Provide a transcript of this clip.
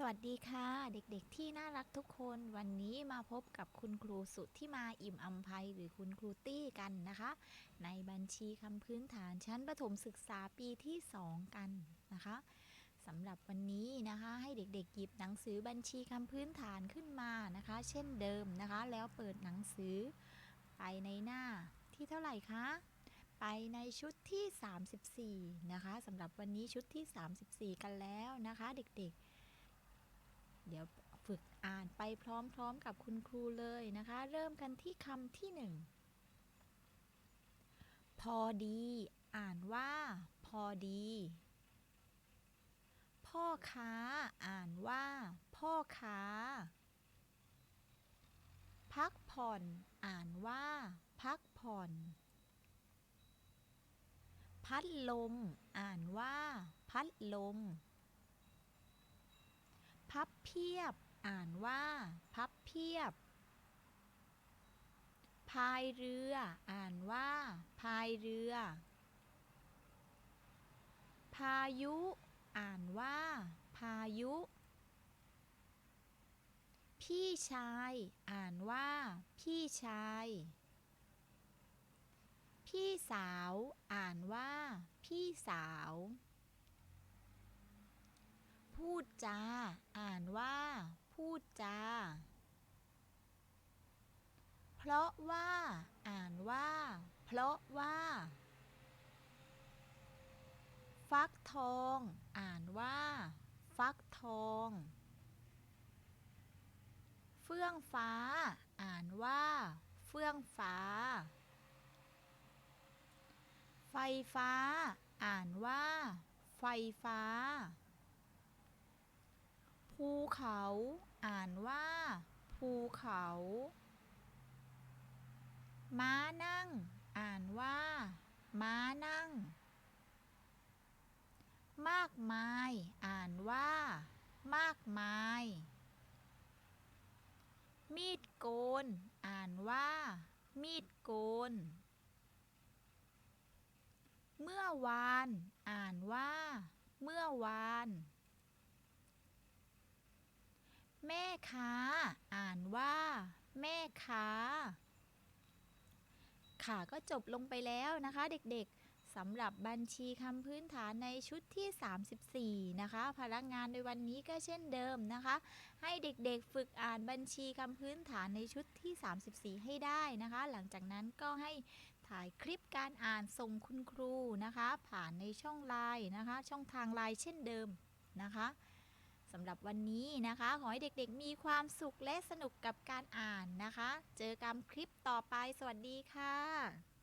สวัสดีค่ะเด็กๆที่น่ารักทุกคนวันนี้มาพบกับคุณครูสุดที่มาอิ่มอำไพหรือคุณครูตี้กันนะคะ ในบัญชีคำพื้นฐานชั้นประถมศึกษาปีที่ 2 กันนะคะสำหรับวันนี้นะคะให้เด็กๆหยิบหนังสือบัญชีคำพื้นฐานขึ้นมานะคะ เช่นเดิมนะคะ แล้วเปิดหนังสือ ไปในหน้าที่เท่าไหร่คะไปในชุดที่ 34 นะคะสำหรับวันนี้ชุดที่ 34 กันแล้วนะคะ เด็กๆ เดี๋ยวฝึกอ่านไปพร้อมๆกับคุณครูเลยนะคะ เริ่มกันที่คำที่หนึ่งพอดี อ่านว่า พอดี พ่อค้า อ่านว่า พ่อค้า พักผ่อน อ่านว่า พักผ่อน พัดลม อ่านว่า พัดลม พับเพียบ อ่านว่า พับเพียบ พายเรือ อ่านว่า พายเรือ พายุ อ่านว่า พายุ พี่ชาย อ่านว่า พี่ชาย พี่สาว อ่านว่า พี่สาว พูดจา อ่านว่า พูดจา เพราะว่า อ่านว่า เพราะว่า ฟักทอง อ่านว่า ฟักทอง เฟื่องฟ้า อ่านว่า เฟื่องฟ้า ไฟฟ้า อ่านว่า ไฟฟ้า ภูเขา อ่านว่า ภูเขา ม้านั่ง อ่านว่า ม้านั่ง มากมาย อ่านว่า มากมาย มีดโกน อ่านว่า มีดโกน เมื่อวาน อ่านว่า เมื่อวาน แม่ ค้า อ่านว่า แม่ค้า ค่ะก็จบลงไปแล้วนะคะ เด็กๆสำหรับบัญชีคำพื้นฐานในชุดที่ 34 นะคะ พลังงานในวันนี้ก็เช่นเดิมนะคะ ให้เด็กๆฝึกอ่านบัญชีคำพื้นฐานในชุดที่ 34 ให้ได้นะคะ หลังจากนั้นก็ให้ถ่ายคลิปการอ่านส่งคุณครูนะคะ ผ่านในช่องไลน์นะคะ ช่องทางไลน์เช่นเดิมนะคะ สำหรับวันนี้นะคะ ขอให้เด็กๆ มีความสุขและสนุกกับการอ่านนะคะ เจอกันคลิปต่อไป สวัสดีค่ะ